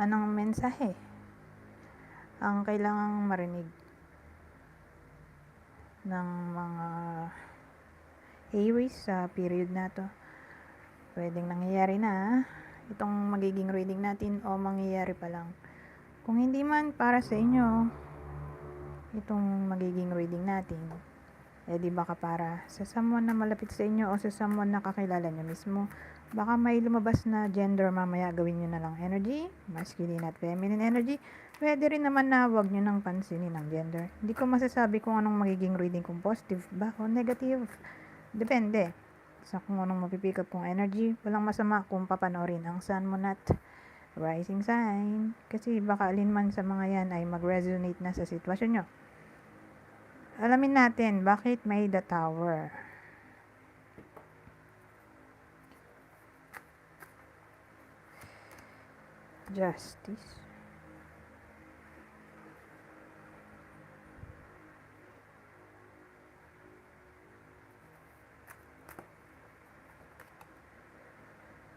Anong mensahe ang kailangang marinig ng mga Aries sa period na to? Pwedeng nangyayari na itong magiging reading natin o mangyayari pa lang. Kung hindi man para sa inyo itong magiging reading natin, eh di baka para sa someone na malapit sa inyo o sa someone na kakilala nyo mismo, baka may lumabas na gender mamaya gawin nyo na lang energy, masculine at feminine energy. Pwede rin naman na wag nyo nang pansinin ang gender. Hindi ko masasabi kung anong magiging reading kung positive ba o negative. Depende sa kung anong mapipick up kong energy. Walang masama kung papanoorin ang sun, moon at rising sign. Kasi baka alin man sa mga yan ay mag-resonate na sa sitwasyon nyo. Alamin natin bakit may the tower. Justice.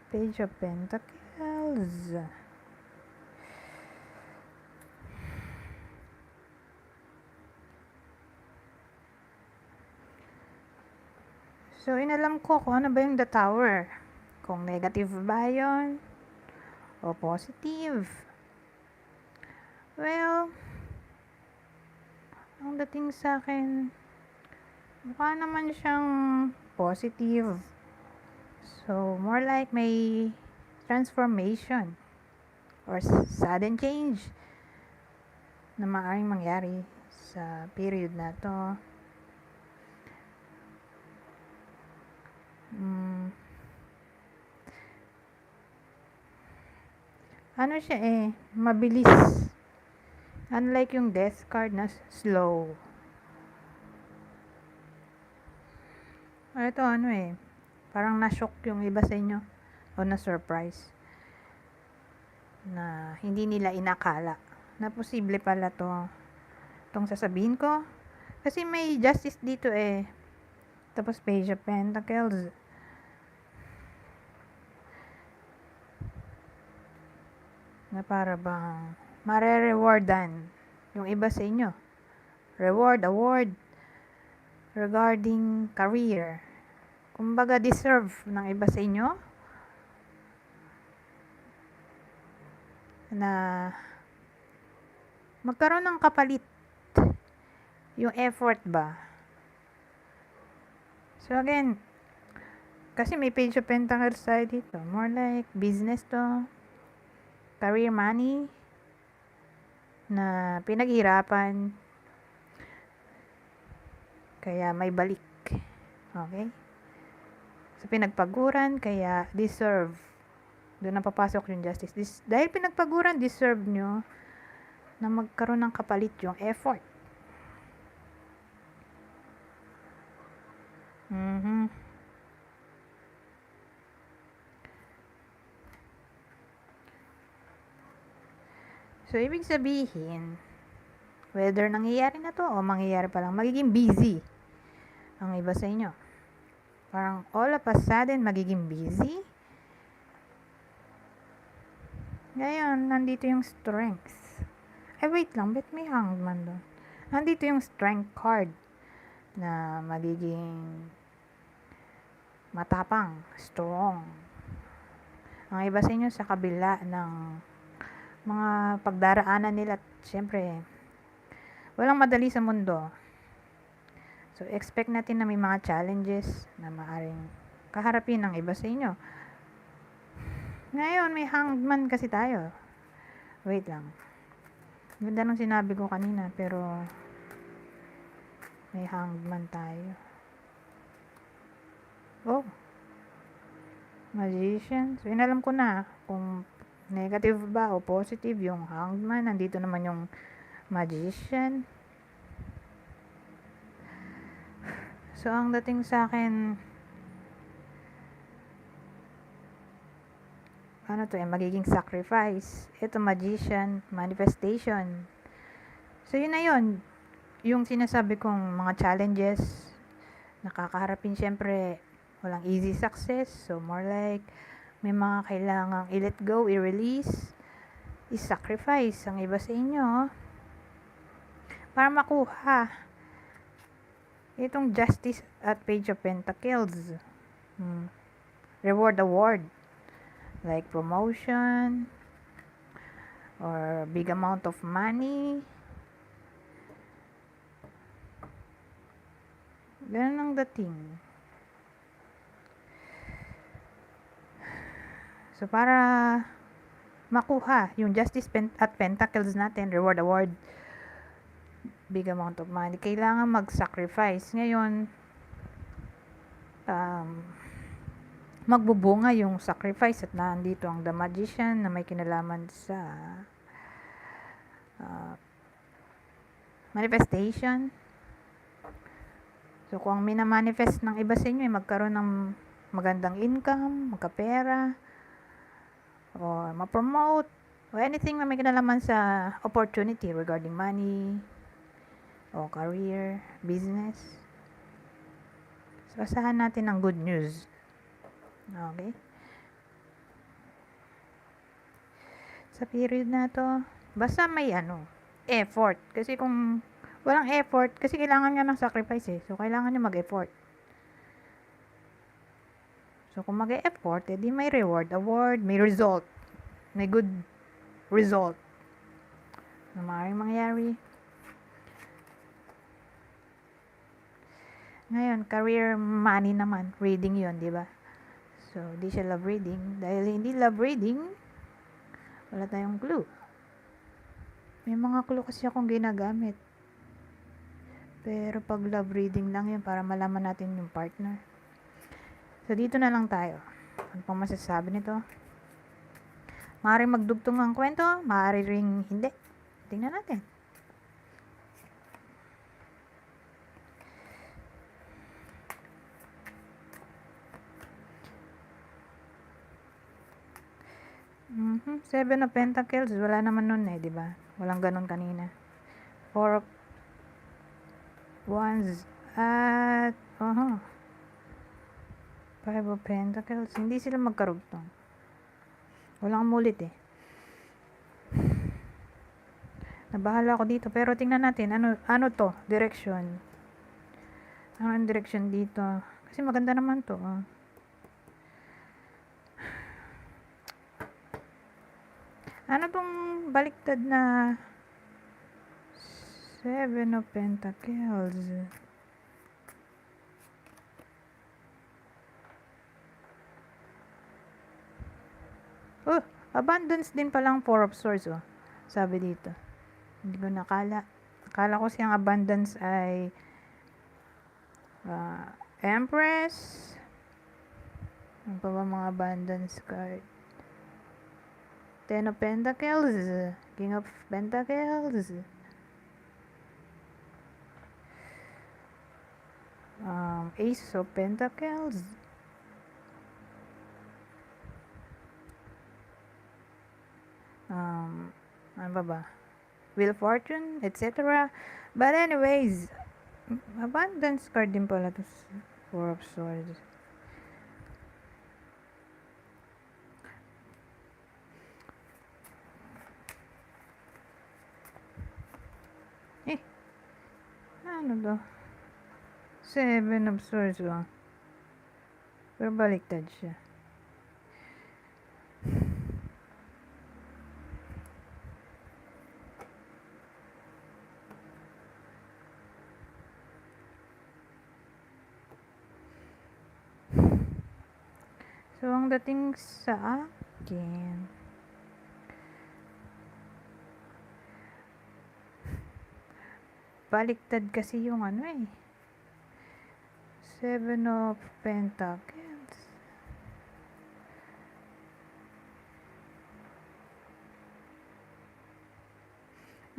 Page of Pentacles. So, inalam ko kung ano ba yung the tower. Kung negative ba yun o positive. Well, ang dating sa akin, mukha naman siyang positive. So, more like may transformation or sudden change na maaaring mangyari sa period na to. Mm. Ano siya eh, mabilis. Unlike yung death card na slow. Ito ano eh, parang na-shock yung iba sa inyo o na-surprise na hindi nila inakala na posible pala to itong sasabihin ko kasi may justice dito eh tapos page of pentacles na para bang mare-rewardan yung iba sa inyo. Reward, award regarding career. Kumbaga deserve ng iba sa inyo na magkaroon ng kapalit. Yung effort ba? So again kasi may page of pentacles tayo dito. More like business to career money na pinaghirapan. Kaya may balik. Okay? Sa pinagpaguran kaya deserve. Doon na papasok yung justice. Dis- dahil pinagpaguran deserve nyo na magkaroon ng kapalit yung effort. Mhm So, ibig sabihin, whether nangyayari na to o mangyayari pa lang, magiging busy ang iba sa inyo. Parang all of a sudden, magiging busy. Ngayon, nandito yung strength. Ay, wait lang, bet may hangman doon. Nandito yung strength card na magiging matapang, strong. Ang iba sa inyo sa kabila ng mga pagdaraanan nila, syempre, walang madali sa mundo. So, expect natin na may mga challenges na maaring kaharapin ng iba sa inyo. Ngayon, may hangman kasi tayo. Wait lang. Ganda nung sinabi ko kanina, pero may hangman tayo. Oh. Magician. So, inalam ko na kung negative ba o positive yung hangman. Nandito naman yung magician. So, ang dating sa akin, ano to eh, magiging sacrifice. Ito, magician, manifestation. So, yun na yun. Yung sinasabi kong mga challenges, nakakaharapin syempre, walang easy success. So, more like, may mga kailangang i-let go, i-release. i-sacrifice ang iba sa inyo para makuha itong justice at page of pentacles. Hmm. Reward award like promotion or big amount of money. Ganun ang dating. So, para makuha yung Justice at Pentacles natin, reward award, big amount of money, kailangan mag-sacrifice. Ngayon, um, magbubunga yung sacrifice at nandito ang The Magician na may kinalaman sa uh, manifestation. So, kung minamanifest ng iba sa inyo, magkaroon ng magandang income, magkapera, or ma-promote, or anything na may kinalaman sa opportunity regarding money, o career, business. So, asahan natin ng good news. Okay? Sa period na to, basta may ano, effort. Kasi kung walang effort, kasi kailangan nga ng sacrifice eh. So, kailangan nyo mag-effort. So, kung mag-effort, edi may reward, award, may result. May good result na maaaring mangyari. Ngayon, career money naman. Reading yon di ba? So, di siya love reading. Dahil hindi love reading, wala tayong clue. May mga clue kasi akong ginagamit. Pero pag love reading lang yun para malaman natin yung partner. So, dito na lang tayo. Ano pang masasabi nito? Maaaring magdugtong ang kwento, maaari ring hindi. Tingnan natin. Mhm. Seven of Pentacles, wala naman nun eh, di ba? Walang ganun kanina. Four of Wands at, uh Five of Pentacles, hindi sila magkarugtong. Walang mulit eh. Nabahala ako dito, pero tingnan natin, ano, ano to, direction. Ano ang direction dito? Kasi maganda naman to, oh. Ano tong baliktad na Seven of Pentacles? Oh, abundance din palang Four of Swords, oh. Sabi dito. Hindi ko nakala. Akala ko siyang abundance ay uh, Empress. Ano pa ba mga abundance card? Ten of Pentacles, King of Pentacles, um, Ace of Pentacles, um, ano ba ba? Of Fortune, etc. But anyways, abundance card din pala to Four of Swords. Eh, ano to? Seven of Swords lang. Pero baliktad siya. Ang dating sa akin, baliktad kasi yung ano eh. Seven of Pentacles.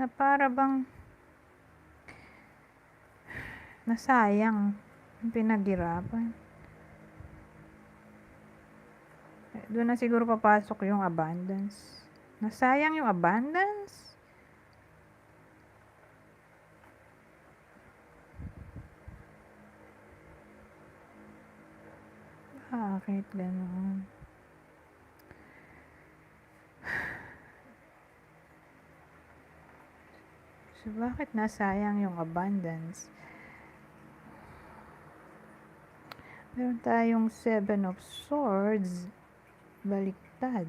Na para bang nasayang yung pinaghirapan. Doon na siguro papasok yung abundance. Nasayang yung abundance? Bakit ganun? So, bakit nasayang yung abundance? Meron tayong Seven of Swords. Baliktad.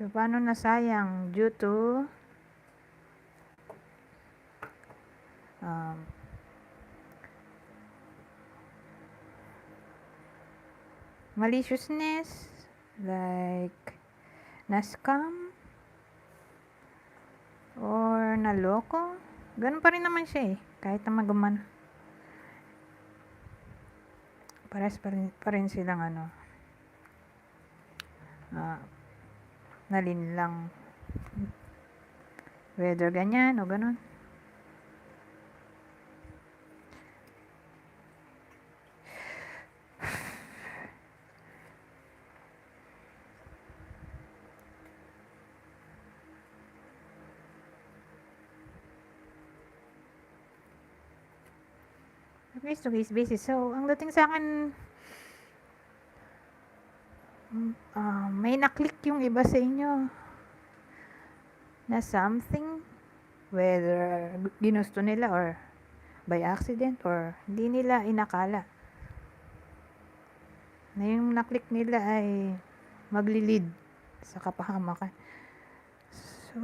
So, paano nasayang? Due to um, maliciousness, like na-scam, or naloko. Ganun pa rin naman siya eh, kahit na magaman. Pares pa rin, pa rin silang ano, ah, nalinlang. Whether ganyan o ganun. Case to case basis. So, ang dating sa akin, ah, may naklik yung iba sa inyo na something, whether ginusto nila or by accident or hindi nila inakala na yung naklik nila ay maglilid sa kapahamakan. So,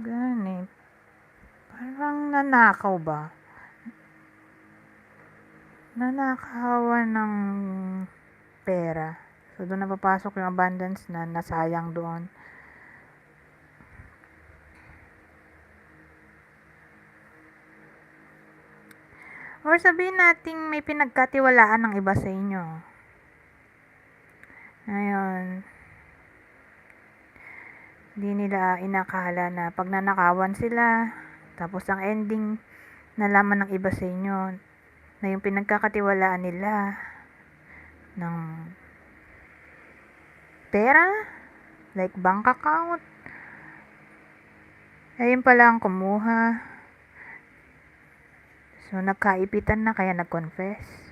ganun eh. Parang nanakaw ba? Nanakawan ng pera. So, doon napapasok yung abundance na nasayang doon. Or sabihin natin may pinagkatiwalaan ng iba sa inyo. Ngayon, hindi nila inakala na pag nanakawan sila, tapos ang ending, nalaman ng iba sa inyo na yung pinagkakatiwalaan nila ng pera, like bank account, ayun pala ang kumuha. So, nagkaipitan na kaya nag-confess.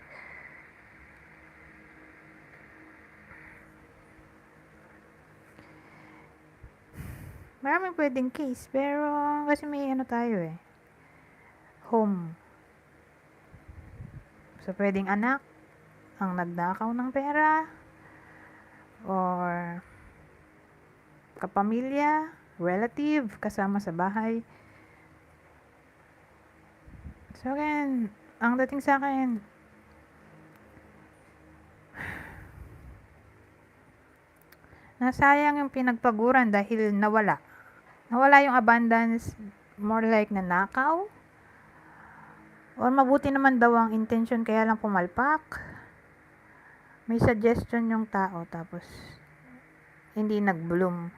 Maraming pwedeng case, pero kasi may ano tayo eh. Home. So, pwedeng anak ang nagnakaw ng pera or kapamilya, relative, kasama sa bahay. So, again, ang dating sa akin, nasayang yung pinagpaguran dahil nawala. Nawala yung abundance, more like nanakaw. Or mabuti naman daw ang intention kaya lang pumalpak. May suggestion yung tao tapos hindi nag-bloom.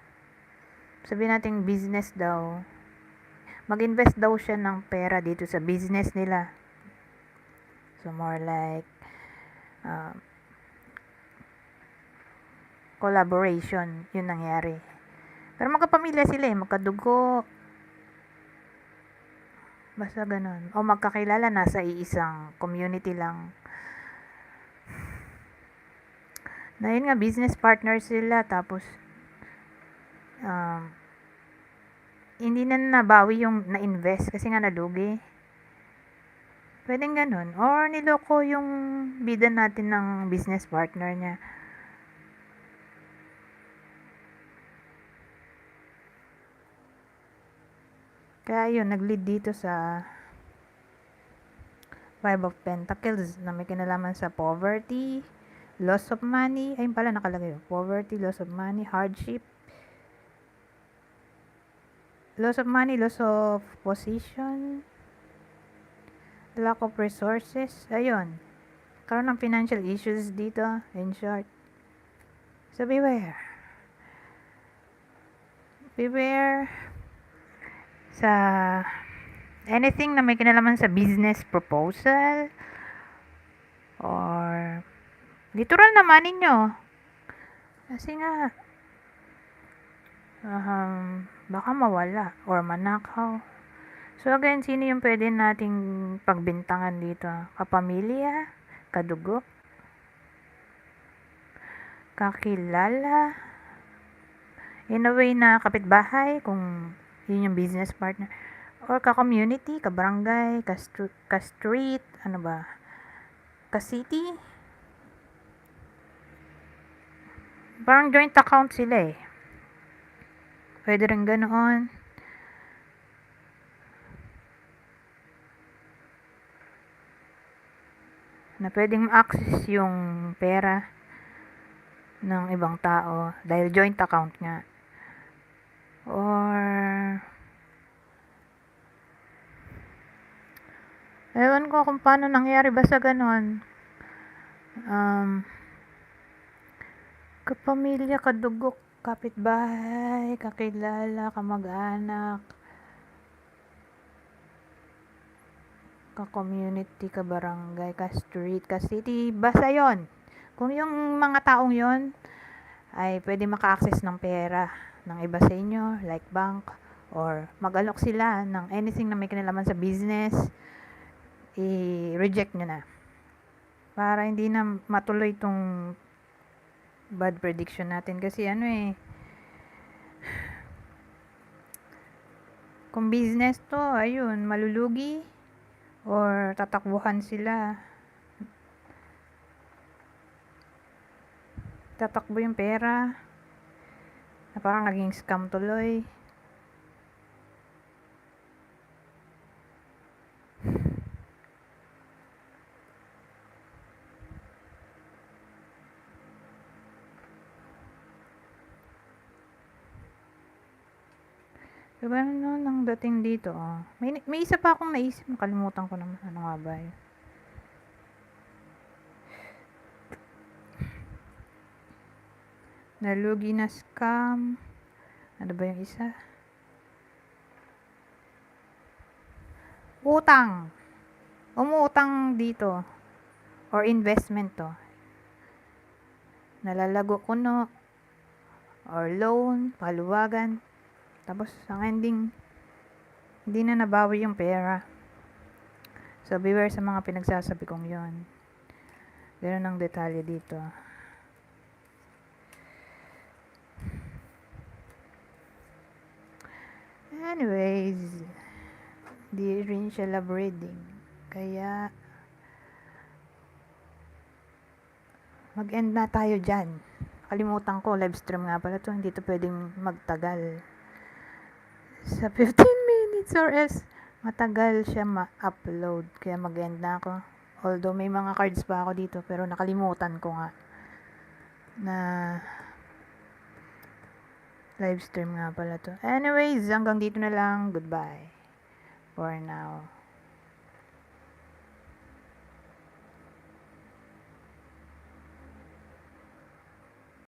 Sabihin natin business daw. Mag-invest daw siya ng pera dito sa business nila. So more like uh, collaboration yun nangyari. Pero magkapamilya sila eh, magkadugo. Basta ganun. O magkakilala, nasa iisang community lang. Na yun nga, business partner sila, tapos um, hindi na nabawi yung na-invest kasi nga nalugi. Pwedeng ganun. Or niloko yung bida natin ng business partner niya. Kaya yun, nag-lead dito sa Five of Pentacles na may kinalaman sa poverty, loss of money, ayun pala nakalagay yun, poverty, loss of money, hardship, loss of money, loss of position, lack of resources, ayun, karoon ng financial issues dito, in short. So, beware. Beware sa anything na may kinalaman sa business proposal or literal naman ninyo. Kasi nga um, baka mawala or manakaw. So again, sino yung pwede nating pagbintangan dito? Kapamilya? Kadugo? Kakilala? In a way na kapitbahay, kung yun yung business partner. Or ka-community, ka-barangay, ka-str- ka-street, ano ba? Ka-city? Parang joint account sila eh. Pwede rin ganoon. na pwedeng ma-access yung pera ng ibang tao dahil joint account nga. Ewan ko kung paano nangyari basta ganon. Um, kapamilya, kadugok, kapitbahay, kakilala, kamag-anak, ka-community, ka-barangay, ka-street, ka-city, basta yon. Kung yung mga taong yon ay pwede maka-access ng pera ng iba sa inyo, like bank, or mag-alok sila ng anything na may kinalaman sa business, i-reject nyo na. Para hindi na matuloy itong bad prediction natin. Kasi ano eh, kung business to, ayun, malulugi, or tatakbuhan sila. Tatakbo yung pera. Na parang naging scam tuloy. Diba no, nang dating dito, oh. May, may isa pa akong naisip, nakalimutan ko naman. Ano nga ba yun? Nalugi na scam. Ano ba yung isa? Utang. Umutang dito. Or investment to. Nalalago kuno. Or loan, paluwagan. Tapos, ang ending, hindi na nabawi yung pera. So, beware sa mga pinagsasabi kong yon. Ganun ang detalye dito. Anyways, di rin siya love reading. Kaya, mag-end na tayo dyan. Kalimutan ko, live stream nga pala to. Hindi to pwedeng magtagal. Sa 15 minutes or else, matagal siya ma-upload. Kaya mag-end na ako. Although may mga cards pa ako dito, pero nakalimutan ko nga na live stream nga pala to. Anyways, hanggang dito na lang. Goodbye for now.